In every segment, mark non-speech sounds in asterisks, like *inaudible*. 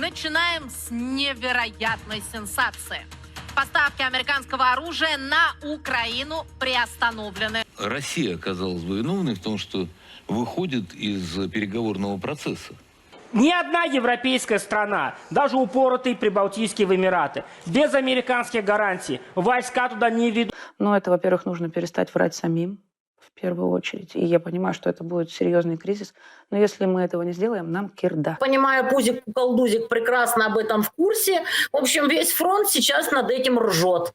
Начинаем с невероятной сенсации. Поставки американского оружия на Украину приостановлены. Россия оказалась бы виновной в том, что выходит из переговорного процесса. Ни одна европейская страна, даже упоротые Прибалтийские Эмираты, без американских гарантий войска туда не ведут. Но это, во-первых, нужно перестать врать самим в первую очередь. И я понимаю, что это будет серьезный кризис. Но если мы этого не сделаем, нам кирда. Понимаю, Пузик Колдузик прекрасно об этом в курсе. В общем, весь фронт сейчас над этим ржет.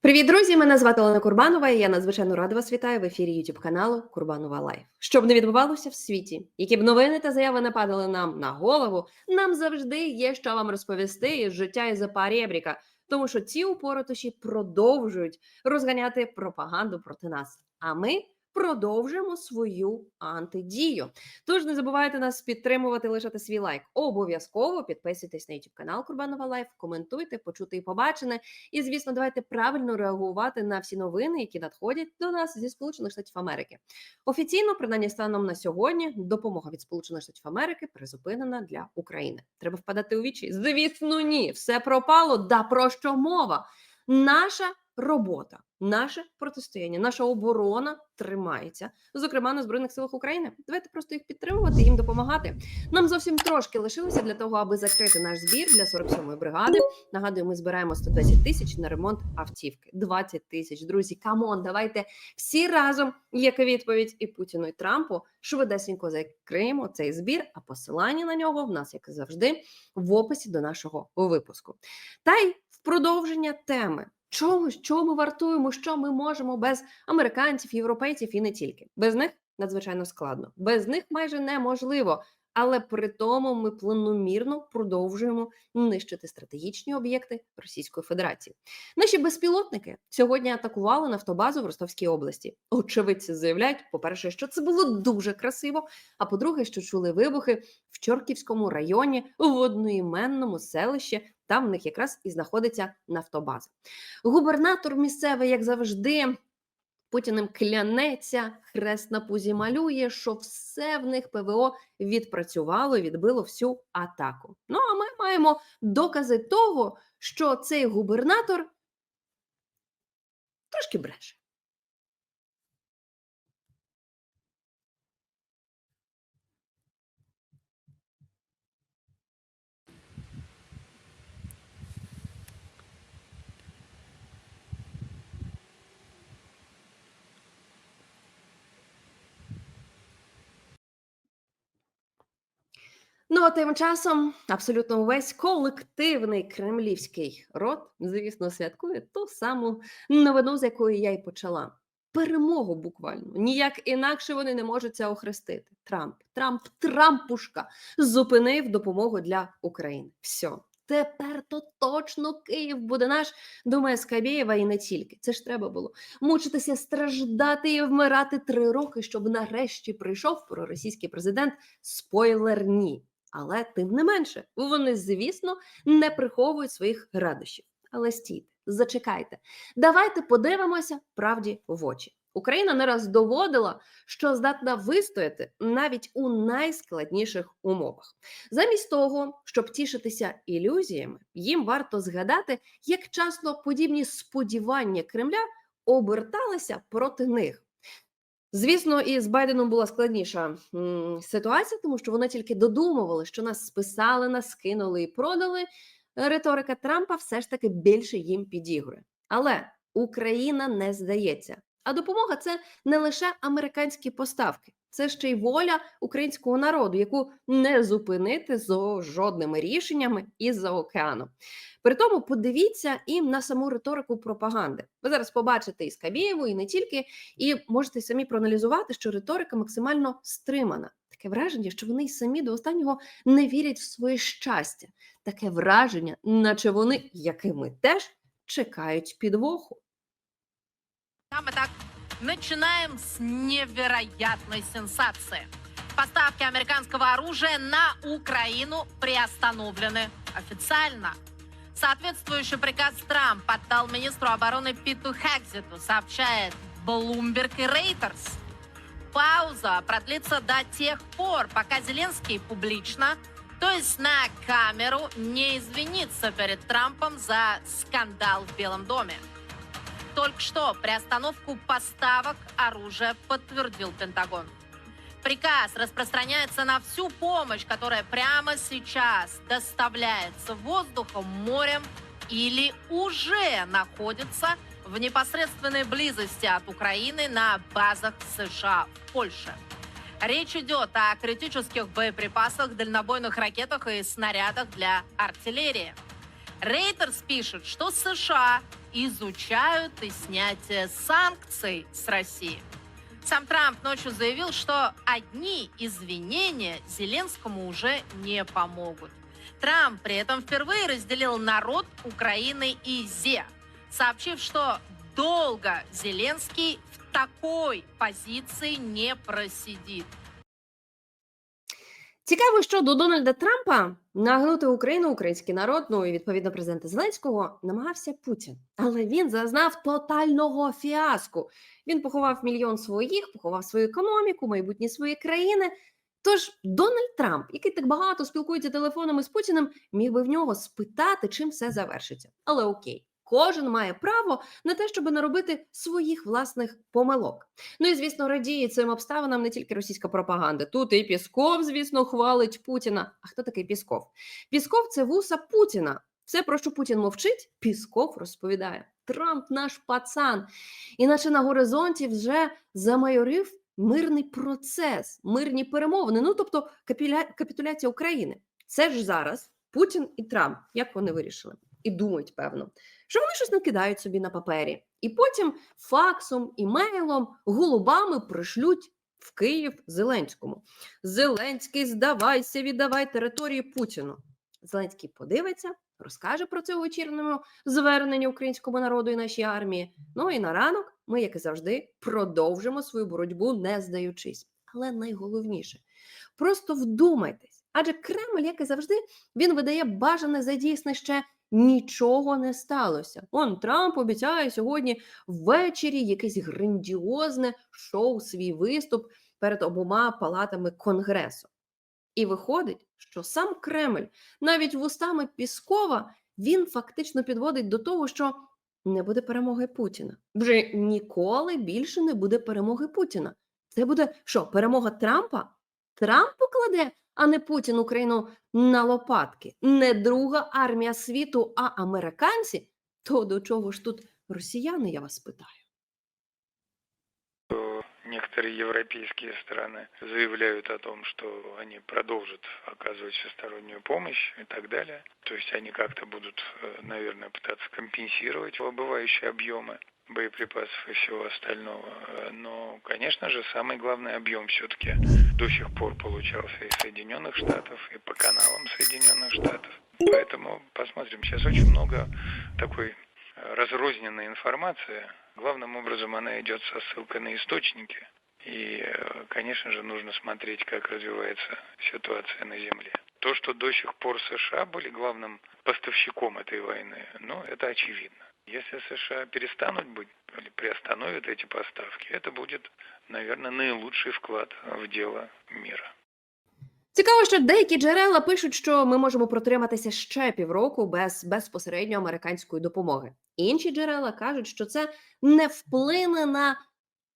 Привіт, друзі! Мене звати Олена Курбанова. і Я надзвичайно рада вас вітаю в ефірі YouTube каналу Курбанова Лайф. Щоб не відбувалося в світі, які б новини та заяви не падали нам на голову, нам завжди є що вам розповісти із життя і запарєбріка, тому що ці упоротоші продовжують розганяти пропаганду проти нас. А ми продовжуємо свою антидію. Тож не забувайте нас підтримувати, лишати свій лайк. Обов'язково підписуйтесь на YouTube канал Курбанова Лайф, коментуйте, почути і побачене. І звісно, давайте правильно реагувати на всі новини, які надходять до нас зі Сполучених Штатів Америки. Офіційно, принаймні станом на сьогодні, допомога від Сполучених Штатів Америки призупинена для України. Треба впадати у вічі. Звісно, ні, все пропало. Да про що мова? Наша робота, наше протистояння, наша оборона тримається, зокрема на збройних силах України. Давайте просто їх підтримувати, їм допомагати. Нам зовсім трошки лишилося для того, аби закрити наш збір для 47-ї бригади. Нагадую, ми збираємо 110 тисяч на ремонт автівки. 20 тисяч. Друзі, камон, давайте всі разом, як відповідь і Путіну, і Трампу, швидесенько закриємо цей збір. А посилання на нього в нас, як завжди, в описі до нашого випуску. Та й продовження теми. Чого, що ми вартуємо, що ми можемо без американців, європейців і не тільки. Без них надзвичайно складно, без них майже неможливо. Але при тому ми планомірно продовжуємо нищити стратегічні об'єкти Російської Федерації. Наші безпілотники сьогодні атакували нафтобазу в Ростовській області. Очевидці заявляють, по-перше, що це було дуже красиво. А по-друге, що чули вибухи в Чорківському районі в одноіменному селищі. Там в них якраз і знаходиться нафтобаза. Губернатор місцевий, як завжди, Путіним клянеться, хрест на пузі малює, що все в них ПВО відпрацювало, відбило всю атаку. Ну а ми маємо докази того, що цей губернатор трошки бреше. Ну а тим часом абсолютно увесь колективний кремлівський рот, звісно, святкує ту саму новину, з якої я й почала. Перемогу буквально ніяк інакше вони не можуть це охрестити. Трамп, Трамп, Трампушка зупинив допомогу для України. Все. Тепер то точно Київ буде наш, думає Скабєєва, і не тільки. Це ж треба було мучитися, страждати і вмирати три роки, щоб нарешті прийшов проросійський президент. Спойлер ні. Але тим не менше, вони, звісно, не приховують своїх радощів. Але стійте, зачекайте, давайте подивимося правді в очі. Україна не раз доводила, що здатна вистояти навіть у найскладніших умовах. Замість того, щоб тішитися ілюзіями, їм варто згадати, як часто подібні сподівання Кремля оберталися проти них. Звісно, і з Байденом була складніша ситуація, тому що вони тільки додумували, що нас списали, нас скинули і продали. Риторика Трампа все ж таки більше їм підігрує. Але Україна не здається. А допомога це не лише американські поставки, це ще й воля українського народу, яку не зупинити за жодними рішеннями із-за океану. При тому подивіться і на саму риторику пропаганди. Ви зараз побачите і Скабєєву, і не тільки, і можете самі проаналізувати, що риторика максимально стримана. Таке враження, що вони й самі до останнього не вірять в своє щастя. Таке враження, наче вони, як і ми теж, чекають підвоху. Там Итак, начинаем с невероятной сенсации. Поставки американского оружия на Украину приостановлены официально. Соответствующий приказ Трамп отдал министру обороны Питу Хекзиту, сообщает Bloomberg и Reuters. пауза продлится до тех пор, пока Зеленский публично, то есть на камеру, не извинится перед Трампом за скандал в Белом доме. Только что приостановку поставок оружия подтвердил Пентагон. Приказ распространяется на всю помощь, которая прямо сейчас доставляется воздухом, морем или уже находится в непосредственной близости от Украины на базах США в Польше. Речь идет о критических боеприпасах, дальнобойных ракетах и снарядах для артиллерии. Рейтерс пишет, что США изучают и снятие санкций с России. Сам Трамп ночью заявил, что одни извинения Зеленскому уже не помогут. Трамп при этом впервые разделил народ Украины и Зе, сообщив, что долго Зеленский в такой позиции не просидит. Цікаво, що до Дональда Трампа нагнути Україну, український народ, ну і відповідно президента Зеленського намагався Путін, але він зазнав тотального фіаско. Він поховав мільйон своїх, поховав свою економіку, майбутнє своєї країни. Тож Дональд Трамп, який так багато спілкується телефонами з Путіним, міг би в нього спитати, чим все завершиться. Але окей, кожен має право на те, щоб не робити своїх власних помилок. Ну і звісно, радіє цим обставинам не тільки російська пропаганда. Тут і Пісков, звісно, хвалить Путіна. А хто такий Пісков? Пісков це вуса Путіна. Все, про що Путін мовчить, Пісков розповідає. Трамп наш пацан. Іначе на горизонті вже замайорив мирний процес, мирні перемовини. Ну тобто капіля... капітуляція України. Це ж зараз Путін і Трамп. Як вони вирішили? І думають, певно, що вони щось накидають собі на папері, і потім факсом, імейлом, голубами пришлють в Київ Зеленському. Зеленський, здавайся, віддавай території Путіну. Зеленський подивиться, розкаже про це у вечірньому зверненні українському народу і нашій армії. Ну і на ранок ми, як і завжди, продовжимо свою боротьбу, не здаючись. Але найголовніше просто вдумайтесь, адже Кремль, як і завжди, він видає бажане за дійсне ще нічого не сталося. Он Трамп обіцяє сьогодні ввечері якесь грандіозне шоу, свій виступ перед обома палатами Конгресу. І виходить, що сам Кремль, навіть вустами Піскова, він фактично підводить до того, що не буде перемоги Путіна. Вже ніколи більше не буде перемоги Путіна. Це буде що, перемога Трампа? Трамп покладе, а не Путін Україну на лопатки. Не друга армія світу, а американці. То до чого ж тут росіяни, я вас питаю? что некоторые европейские страны заявляют о том, что они продолжат оказывать всестороннюю помощь и так далее. То есть они как-то будут, э, наверное, пытаться компенсировать убывающие объемы Боеприпасов и всего остального. Но, конечно же, самый главный объем все-таки до сих пор получался из Соединенных Штатов и по каналам Соединенных Штатов. Поэтому посмотрим. Сейчас очень много такой э, разрозненной информации. Главным образом она идет со ссылкой на источники. И, э, конечно же, нужно смотреть, как развивается ситуация на Земле. То, что до сих пор США были главным поставщиком этой войны, ну, это очевидно. Если США перестанут быть или приостановят эти поставки, это будет, наверное, наилучший вклад в дело мира. Цікаво, що деякі джерела пишуть, що ми можемо протриматися ще півроку без безпосередньо американської допомоги. Інші джерела кажуть, що це не вплине на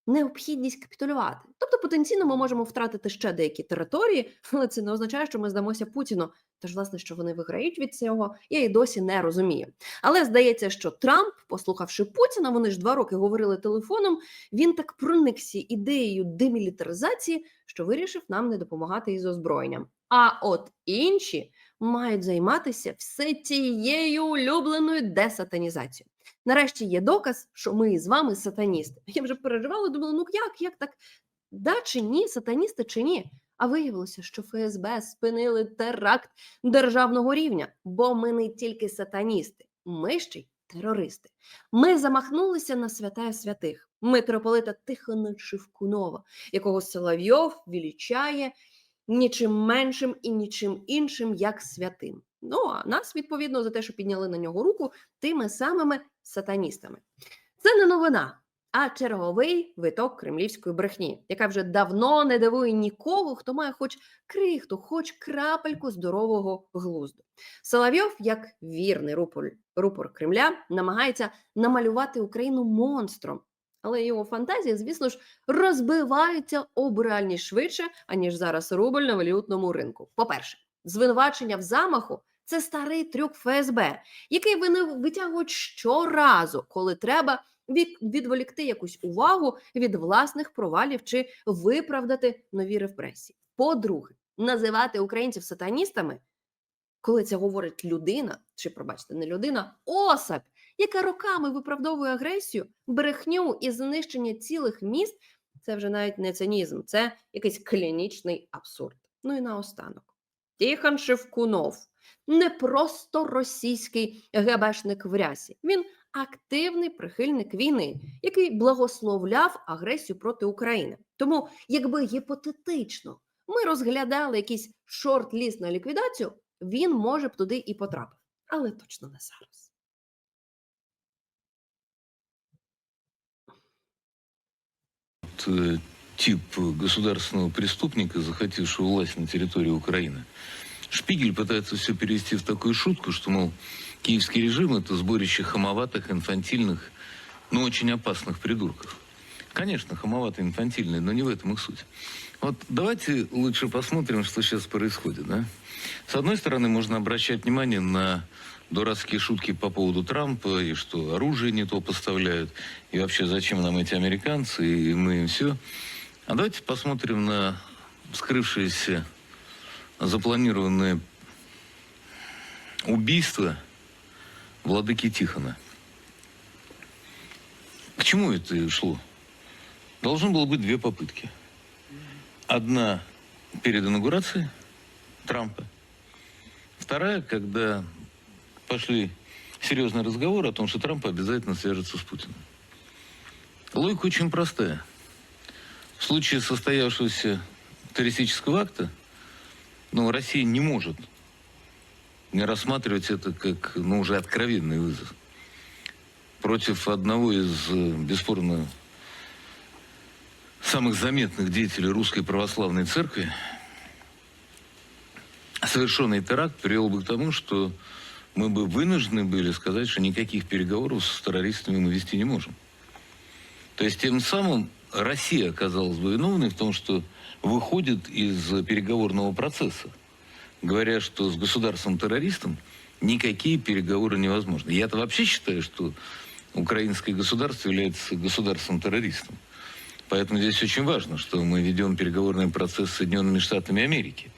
необхідність капітулювати. Тобто, потенційно ми можемо втратити ще деякі території, *laughs* але це не означає, що ми здамося Путіну. Тож, власне, що вони виграють від цього, я і досі не розумію. Але здається, що Трамп, послухавши Путіна, вони ж два роки говорили телефоном. Він так проникся ідеєю демілітаризації, що вирішив нам не допомагати із озброєнням. А от інші мають займатися все тією улюбленою десатанізацією. Нарешті є доказ, що ми з вами сатаністи. *laughs* Я вже переживала, думала, ну як, як так? Да чи ні, сатаністи чи ні? А виявилося, що ФСБ спинили теракт державного рівня, бо ми не тільки сатаністи, ми ще й терористи. Ми замахнулися на святая святих митрополита Тихона Шевкунова, якого Соловйов вілічає нічим меншим і нічим іншим, як святим. Ну а нас, відповідно, за те, що підняли на нього руку, тими самими сатаністами. Це не новина. а черговий виток кремлівської брехні, яка вже давно не дивує нікого, хто має хоч крихту, хоч крапельку здорового глузду. Соловйов, як вірний рупор, рупор Кремля, намагається намалювати Україну монстром. Але його фантазії, звісно ж, розбиваються об реальність швидше, аніж зараз рубль на валютному ринку. По-перше, звинувачення в замаху це старий трюк ФСБ, який вони витягують щоразу, коли треба від, відволікти якусь увагу від власних провалів чи виправдати нові репресії. По-друге, називати українців сатаністами, коли це говорить людина, чи пробачте, не людина, особь, яка роками виправдовує агресію, брехню і знищення цілих міст, це вже навіть не цинізм, це якийсь клінічний абсурд. Ну і наостанок. Тихон Шевкунов не просто російський ГБшник в рясі. Він активний прихильник війни, який благословляв агресію проти України. Тому, якби гіпотетично ми розглядали якийсь шорт-ліст на ліквідацію, він може б туди і потрапив, але точно не зараз. Э, тип государственного преступника, захватившего власть на территории Украины. Шпигель пытается все перевести в такую шутку, что, мол, киевский режим – это сборище хамоватых, инфантильных, но очень опасных придурков. Конечно, хамоватые, инфантильные, но не в этом их суть. Вот давайте лучше посмотрим, что сейчас происходит. Да? С одной стороны, можно обращать внимание на дурацкие шутки по поводу Трампа, и что оружие не то поставляют, и вообще зачем нам эти американцы, и мы им все. А давайте посмотрим на скрывшееся запланированное убийство владыки Тихона. К чему это шло? Должно было быть две попытки. Одна перед инаугурацией Трампа. Вторая, когда пошли серьезные разговоры о том, что Трамп обязательно свяжется с Путиным. Логика очень простая. В случае состоявшегося террористического акта, ну, Россия не может не рассматривать это как, ну, уже откровенный вызов против одного из, э, бесспорно, самых заметных деятелей Русской Православной Церкви, совершенный теракт привел бы к тому, что мы бы вынуждены были сказать, что никаких переговоров с террористами мы вести не можем. То есть тем самым Россия оказалась бы виновной в том, что выходит из переговорного процесса, говоря, что с государством-террористом никакие переговоры невозможны. Я-то вообще считаю, что украинское государство является государством-террористом. Поэтому здесь очень важно, что мы ведем переговорный процесс с Соединенными Штатами Америки.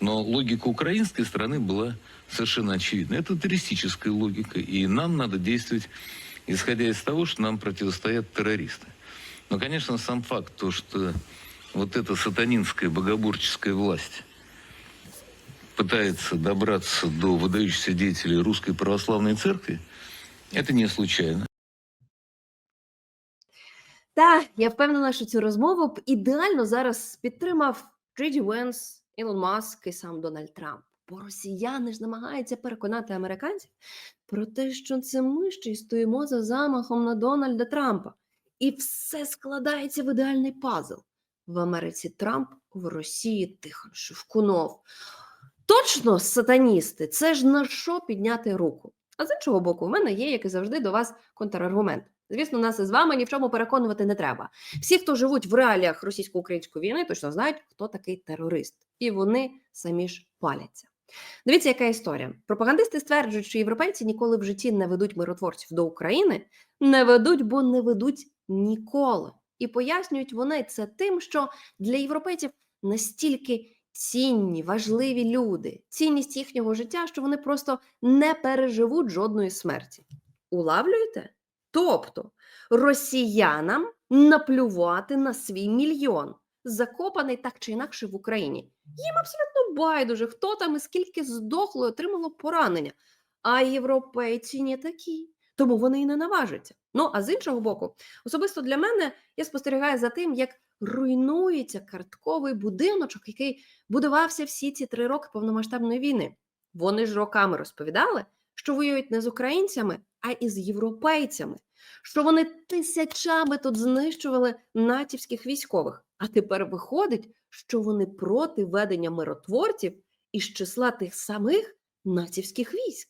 Но логика украинской страны была совершенно очевидна. Это террористическая логика, и нам надо действовать, исходя из того, что нам противостоят террористы. Но, конечно, сам факт, то, что вот эта сатанинская богоборческая власть пытается добраться до выдающихся деятелей Русской Православной Церкви, это не случайно. Та я впевнена, що цю розмову б ідеально зараз підтримав Джей Ді Венс, Ілон Маск і сам Дональд Трамп. Бо росіяни ж намагаються переконати американців про те, що це ми ще й стоїмо за замахом на Дональда Трампа. І все складається в ідеальний пазл. В Америці Трамп, в Росії Тихон Шевкунов. Точно сатаністи, це ж на що підняти руку. А з іншого боку, в мене є, як і завжди, до вас контраргумент. Звісно, нас із вами ні в чому переконувати не треба. Всі, хто живуть в реаліях російсько-української війни, точно знають, хто такий терорист, і вони самі ж паляться. Дивіться, яка історія. Пропагандисти стверджують, що європейці ніколи в житті не ведуть миротворців до України, не ведуть, бо не ведуть ніколи. І пояснюють вони це тим, що для європейців настільки цінні, важливі люди, цінність їхнього життя, що вони просто не переживуть жодної смерті. Улавлюєте? Тобто росіянам наплювати на свій мільйон, закопаний так чи інакше в Україні. Їм абсолютно байдуже, хто там і скільки здохло і отримало поранення. А європейці не такі, тому вони і не наважаться. Ну а з іншого боку, особисто для мене я спостерігаю за тим, як руйнується картковий будиночок, який будувався всі ці три роки повномасштабної війни. Вони ж роками розповідали, що воюють не з українцями, а із європейцями. що вони тисячами тут знищували натівських військових. А тепер виходить, що вони проти ведення миротворців із числа тих самих натівських військ.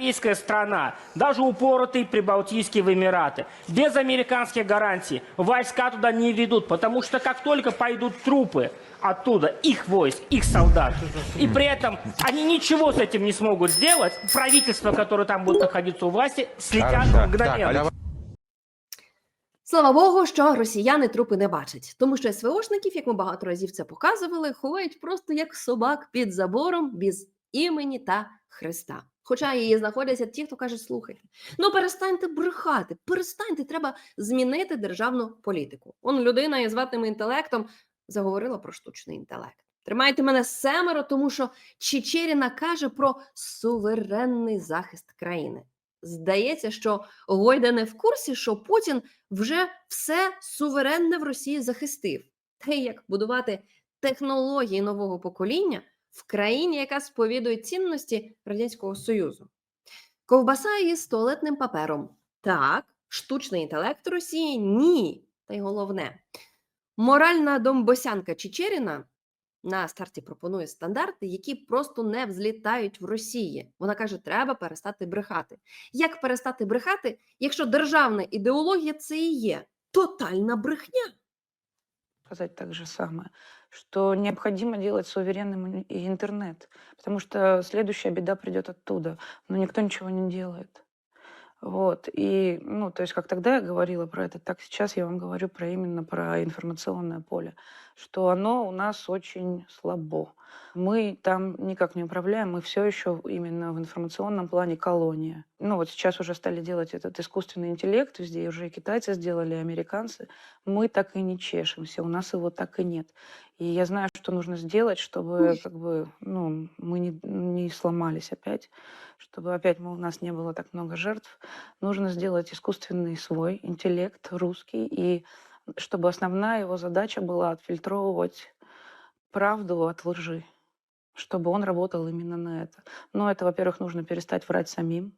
Европейская страна, даже упоротые Прибалтийские Эмираты, без американских гарантий войска туда не ведут, потому что как только пойдут трупы оттуда, их войск, их солдат, и при этом они ничего с этим не смогут сделать, правительство, которое там будет находиться у власти, слетят мгновенно. Слава Богу, що росіяни трупи не бачать, тому що СВОшників, як ми багато разів це показували, ховають просто як собак під забором без імені та Христа. Хоча її знаходяться ті, хто каже, слухайте, ну перестаньте брехати, перестаньте, треба змінити державну політику. Он людина із ватним інтелектом заговорила про штучний інтелект. Тримайте мене семеро, тому що Чечеріна каже про суверенний захист країни. Здається, що Гойда не в курсі, що Путін вже все суверенне в Росії захистив. Те, як будувати технології нового покоління в країні, яка сповідує цінності Радянського Союзу. Ковбаса із туалетним папером. Так, штучний інтелект Росії ні. Та й головне, моральна домбосянка Чечеріна на старті пропонує стандарти, які просто не взлітають в Росії. Вона каже, треба перестати брехати. Як перестати брехати, якщо державна ідеологія це і є тотальна брехня? Сказать так же самое, что необходимо делать суверенным интернет, потому что следующая беда придет оттуда, но никто ничего не делает. Вот, и, ну, то есть, как тогда я говорила про это, так сейчас я вам говорю про именно про информационное поле, что оно у нас очень слабо. Мы там никак не управляем, мы все еще именно в информационном плане колония. Ну, вот сейчас уже стали делать этот искусственный интеллект везде, уже и китайцы сделали, и американцы. Мы так и не чешемся, у нас его так и нет. И я знаю, что нужно сделать, чтобы как бы, ну, мы не, не сломались опять, чтобы опять мы, у нас не было так много жертв. Нужно сделать искусственный свой интеллект русский, и чтобы основная его задача была отфильтровывать правду от лжи, чтобы он работал именно на это. Но это, во-первых, нужно перестать врать самим,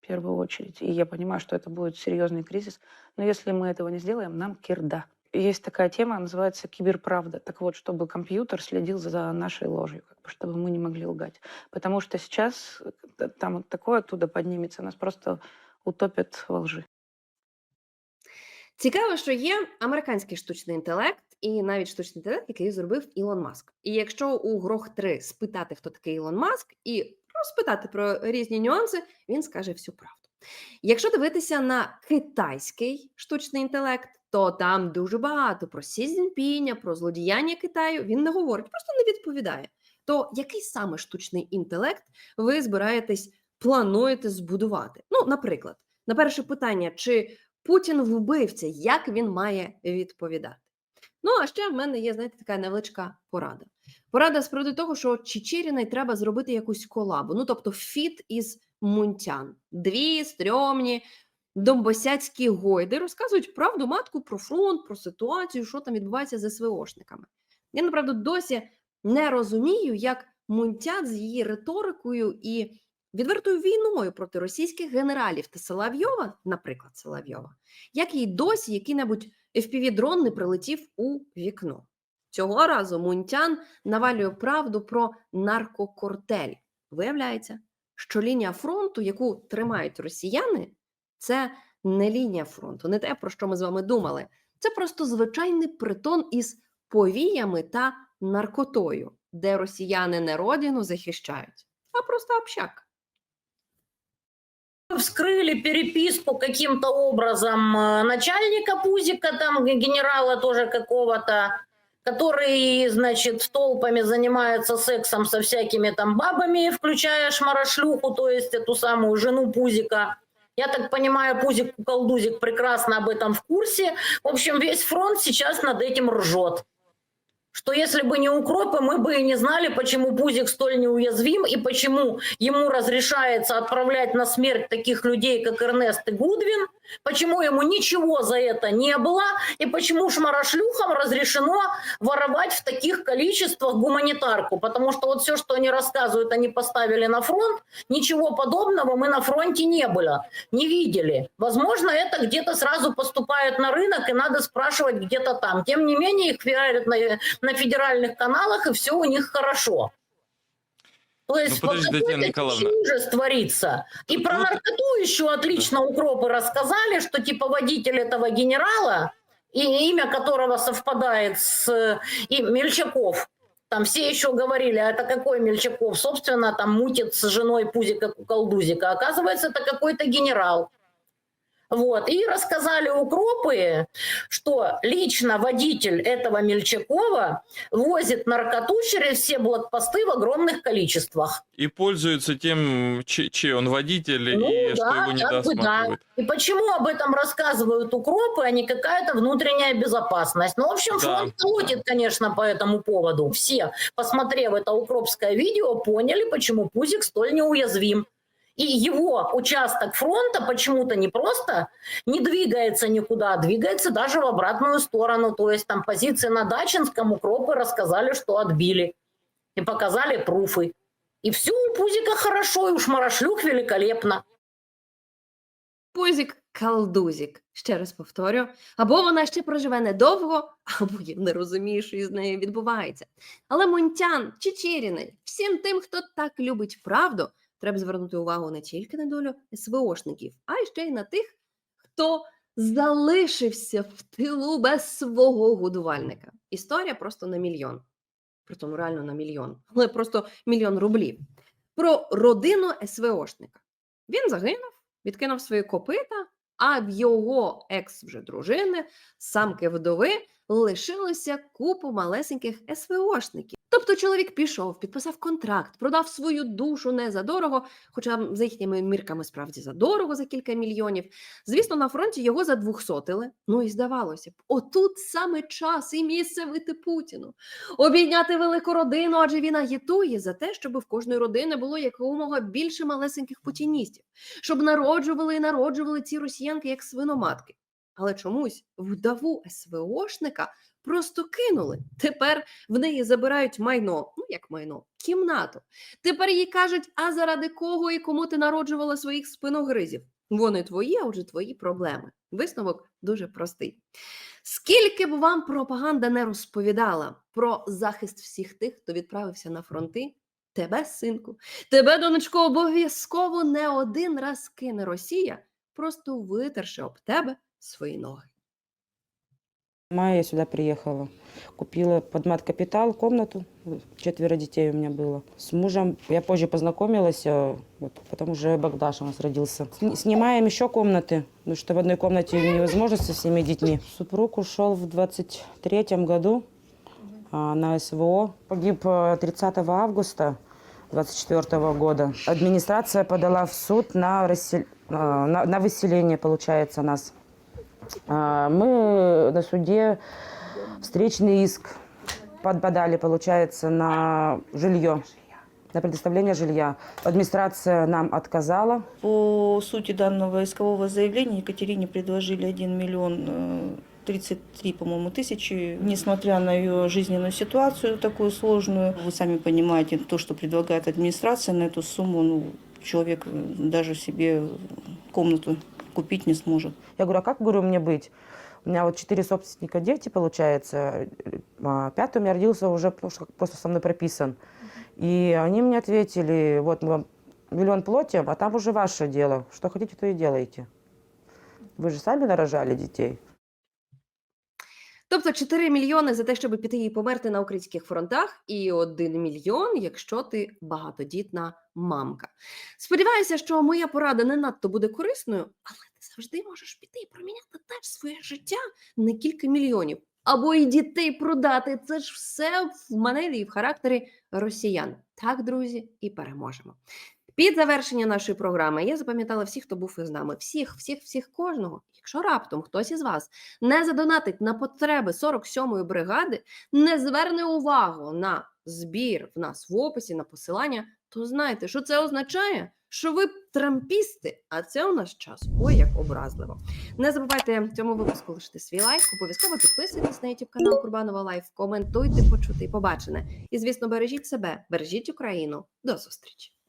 в первую очередь. И я понимаю, что это будет серьезный кризис. Но если мы этого не сделаем, нам кирда. Есть такая тема, называется киберправда. Так вот, чтобы компьютер следил за нашей ложью, как бы, чтобы мы не могли лгать. Потому что сейчас э, там вот такое оттуда поднимется, нас просто утопят во лжи. Цікаво, що є американський штучний інтелект, і навіть штучний інтелект, який зробив Ілон Маск. І якщо у Грох 3 спитати, хто такий Ілон Маск, і розпитати про різні нюанси, він скаже всю правду. Якщо дивитися на китайський штучний інтелект, то там дуже багато про Сі Цзіньпіня, про злодіяння Китаю. Він не говорить, просто не відповідає. То який саме штучний інтелект ви збираєтесь плануєте збудувати? Ну, наприклад, на перше питання, чи Путін вбивця, як він має відповідати? Ну, а ще в мене є, знаєте, така невеличка порада. Порада з приводу того, що Чечеріна треба зробити якусь колабу, ну тобто фіт із мунтян. Дві стрьомні домбосяцькі гойди розказують правду матку про фронт, про ситуацію, що там відбувається з СВОшниками. Я, направду, досі не розумію, як мунтян з її риторикою і відвертою війною проти російських генералів та Соловйова, наприклад, Соловйова, як їй досі який-небудь FPV-дрон не прилетів у вікно. Цього разу Мунтян навалює правду про наркокортель. Виявляється, що лінія фронту, яку тримають росіяни, це не лінія фронту, не те, про що ми з вами думали. Це просто звичайний притон із повіями та наркотою, де росіяни не родину захищають, а просто общак. Вскрыли переписку каким-то образом э, начальника Пузика, там генерала тоже какого-то, который, значит, толпами занимается сексом со всякими там бабами, включая шмарошлюху, то есть эту самую жену Пузика. Я так понимаю, Пузик Куколдузик прекрасно об этом в курсе. В общем, весь фронт сейчас над этим ржет. Что если бы не укропы, мы бы и не знали, почему Пузик столь неуязвим и почему ему разрешается отправлять на смерть таких людей, как Эрнест и Гудвин, почему ему ничего за это не было, и почему шмарошлюхам разрешено воровать в таких количествах гуманитарку. Потому что вот все, что они рассказывают, они поставили на фронт, ничего подобного мы на фронте не было, не видели. Возможно, это где-то сразу поступает на рынок, и надо спрашивать где-то там. Тем не менее, их пиарят на, на федеральных каналах, и все у них хорошо. То есть Ну, подожди, вот Татьяна Николаевна. ужас творится. И про Вот- наркоту еще отлично укропы рассказали, что типа водитель этого генерала, и имя которого совпадает с и Мельчаков, там все еще говорили, а это какой Мельчаков? Собственно, там мутит с женой Пузика Куколдузика. Оказывается, это какой-то генерал. Вот. И рассказали укропы, что лично водитель этого Мельчакова возит наркоту через все блокпосты в огромных количествах. И пользуется тем, че- чей он водитель, Ну и что да, его не бы да. досматривают. И почему об этом рассказывают укропы, а не какая-то внутренняя безопасность? Ну, в общем, Да. фронт колотит, конечно, по этому поводу. Все, посмотрев это укропское видео, поняли, почему Пузик столь неуязвим. И его участок фронта почему-то не просто не двигается никуда, двигается даже в обратную сторону. То есть там позиции на Дачинском укропы рассказали, что отбили. И показали пруфы. И все у Пузика хорошо, и у Шмарашлюк великолепно. Пузік калдузік. Ще раз повторю. Або вона ще проживе недовго, або я не розумію, що із нею відбувається. Але Монтян, Чечеріни, всім тим, хто так любить правду, треба звернути увагу не тільки на долю СВОшників, а й ще й на тих, хто залишився в тилу без свого годувальника. Історія просто на мільйон. Притому реально на мільйон, але просто мільйон рублів. Про родину СВОшника. Він загинув відкинув свої копита, а в його екс вже дружини, самки вдови, лишилося купу малесеньких СВОшників. Тобто чоловік пішов, підписав контракт, продав свою душу не за дорого, хоча за їхніми мірками справді за дорого, за кілька мільйонів. Звісно, на фронті його задвухсотили. Ну і здавалося б, отут саме час і місце вити Путіну, обійняти велику родину, адже він агітує за те, щоб в кожної родини було якомога більше малесеньких путіністів щоб народжували і народжували ці росіянки як свиноматки. Але чомусь вдову СВОшника просто кинули. Тепер в неї забирають майно, ну як майно, кімнату. Тепер їй кажуть, а заради кого і кому ти народжувала своїх спиногризів? Вони твої, а отже твої проблеми. Висновок дуже простий. Скільки б вам пропаганда не розповідала про захист всіх тих, хто відправився на фронти, тебе, синку, тебе, донечко, обов'язково не один раз кине Росія, просто витерши об тебе свої ноги. В мае я сюда приехала. Купила под мат-капитал комнату. Четверо детей у меня было. С мужем я позже познакомилась, э, вот, потом уже Богдаш у нас родился. Сни- Снимаем еще комнаты, потому что в одной комнате невозможно со всеми детьми. Супруг ушел в 23 году а, на СВО. Погиб э, 30 августа 24 года. Администрация подала в суд на, рассел- на, на выселение, получается, нас. А, Мы на суде встречный иск под- подали, получается, на жилье, на предоставление жилья. Администрация нам отказала. По сути данного искового заявления Екатерине предложили 1 миллион э, 33, по-моему, тысячи. Несмотря на ее жизненную ситуацию такую сложную, вы сами понимаете, то, что предлагает администрация на эту сумму, ну, человек э, даже себе комнату купить не сможет. Я говорю, а как, говорю, мне быть? У меня вот четыре собственника дети, получается. а Пятый у меня родился уже просто просто со мной прописан. И они мне ответили, вот мы вам миллион платим, а там уже ваше дело. Что хотите, то и делайте. Вы же сами нарожали детей. Тобто 4 мільйони за те, щоб піти і померти на українських фронтах, і 1 мільйон, якщо ти багатодітна мамка. Сподіваюся, що моя порада не надто буде корисною, але ти завжди можеш піти і проміняти теж своє життя на кілька мільйонів. Або і дітей продати. Це ж все в манері і в характері росіян. Так, друзі, і переможемо. Під завершення нашої програми я запам'ятала всіх, хто був із нами. Всіх, всіх, всіх, кожного. Якщо раптом хтось із вас не задонатить на потреби 47-ї бригади, не зверне увагу на збір в нас в описі, на посилання, то знайте, що це означає, що ви трампісти, а це у наш час. Ой, як образливо. Не забувайте цьому випуску лишити свій лайк, обов'язково підписуйтесь на YouTube канал Курбанова Лайф, коментуйте, почути і побачене. І звісно, бережіть себе, бережіть Україну. До зустрічі!